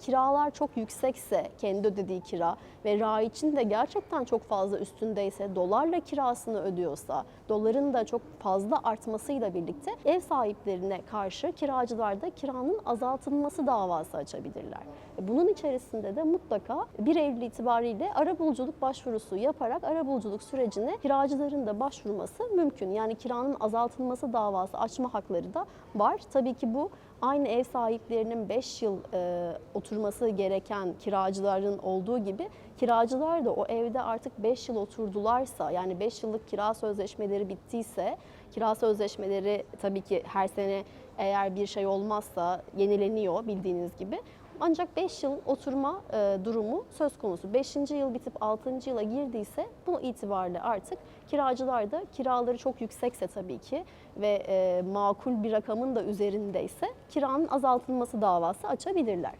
kiralar çok yüksekse kendi ödediği kira ve raiçin de gerçekten çok fazla üstündeyse dolarla kirasını ödüyorsa doların da çok fazla artmasıyla birlikte ev sahiplerine karşı kiracılar da kiranın azaltılması davası açabilirler. E, Bunun içerisinde de mutlaka 1 Eylül itibariyle arabuluculuk başvurusu yaparak arabuluculuk sürecine kiracıların da başvurması mümkün. Yani kiranın azaltılması davası açma hakları da var. Tabii ki bu aynı ev sahiplerinin 5 yıl e, oturması gereken kiracıların olduğu gibi kiracılar da o evde artık 5 yıl oturdularsa yani 5 yıllık kira sözleşmeleri bittiyse kira sözleşmeleri tabii ki her sene eğer bir şey olmazsa yenileniyor bildiğiniz gibi. Ancak 5 yıl oturma e, durumu söz konusu. 5. yıl bitip 6. yıla girdiyse bu itibariyle artık kiracılar da kiraları çok yüksekse tabii ki ve e, makul bir rakamın da üzerindeyse kiranın azaltılması davası açabilirler.